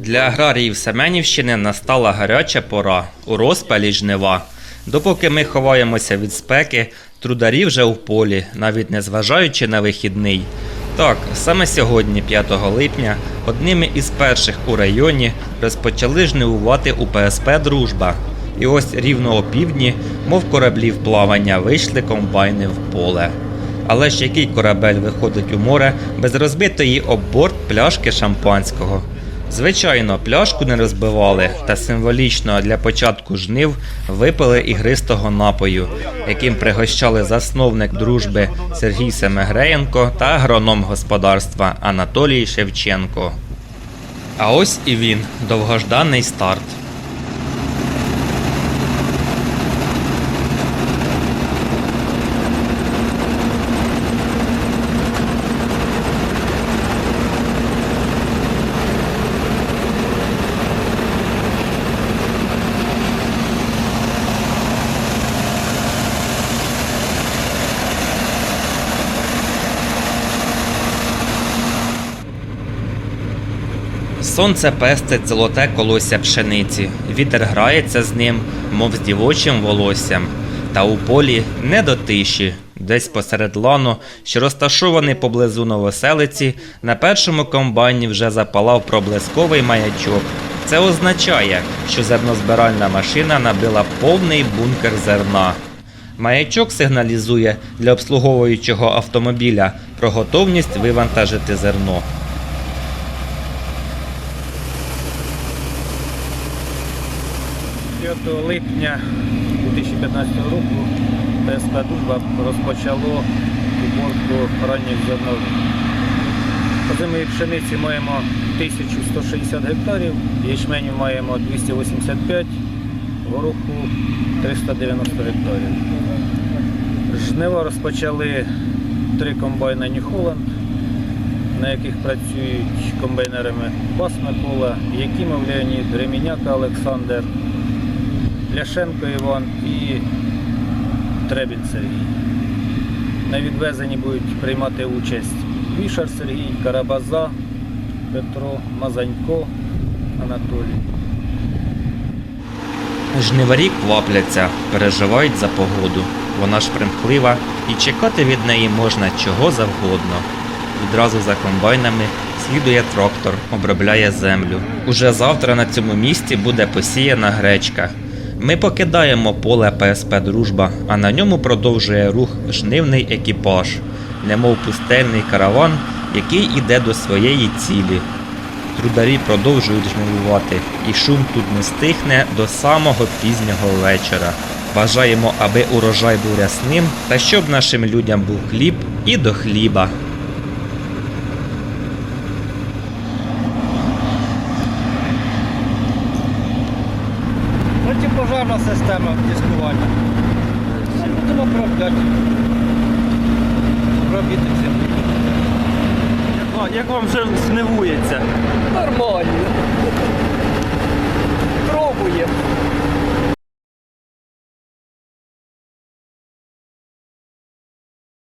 Для аграріїв Семенівщини настала гаряча пора у розпалі жнива. Допоки ми ховаємося від спеки, трударі вже в полі, навіть не зважаючи на вихідний. Так, саме сьогодні, 5 липня, одними із перших у районі розпочали жнивувати у ПСП Дружба. І ось рівно о півдні, мов кораблі в плавання, вийшли комбайни в поле. Але ж який корабель виходить у море без розбитої об борт пляшки шампанського? Звичайно, пляшку не розбивали, та символічно для початку жнив випили ігристого напою, яким пригощали засновник дружби Сергій Семегреєнко та агроном господарства Анатолій Шевченко. А ось і він, довгожданий старт. Сонце пестить золоте колося пшениці, вітер грається з ним, мов з дівочим волоссям. Та у полі не до тиші, десь посеред лану, що розташований поблизу новоселиці, на першому комбайні вже запалав проблисковий маячок. Це означає, що зернозбиральна машина набила повний бункер зерна. Маячок сигналізує для обслуговуючого автомобіля про готовність вивантажити зерно. – 5 липня 2015 року ТСП «Дружба» розпочало уборку ранніх зернових. Озимої пшениці маємо 1160 гектарів, ячменю маємо 285, гороху 390 гектарів. Жнива розпочали три комбайна New на яких працюють комбайнерами Бас Микола, Якимов Леонід, Реміняка Олександр, Ляшенко Іван і Требін Сергій. На відвезенні будуть приймати участь Вішар Сергій, Карабаза, Петро, Мазанько, Анатолій. Жниварі квапляться, переживають за погоду. Вона ж примхлива, і чекати від неї можна чого завгодно. Відразу за комбайнами слідує трактор, обробляє землю. Уже завтра на цьому місці буде посіяна гречка. Ми покидаємо поле ПСП Дружба, а на ньому продовжує рух жнивний екіпаж, немов пустельний караван, який іде до своєї цілі. Трударі продовжують жнивувати, і шум тут не стихне до самого пізнього вечора. Бажаємо, аби урожай був рясним, та щоб нашим людям був хліб і до хліба. пожежна система дискування. Будемо пробляти. Пробіти всім. Як вам вже снивується? Нормально.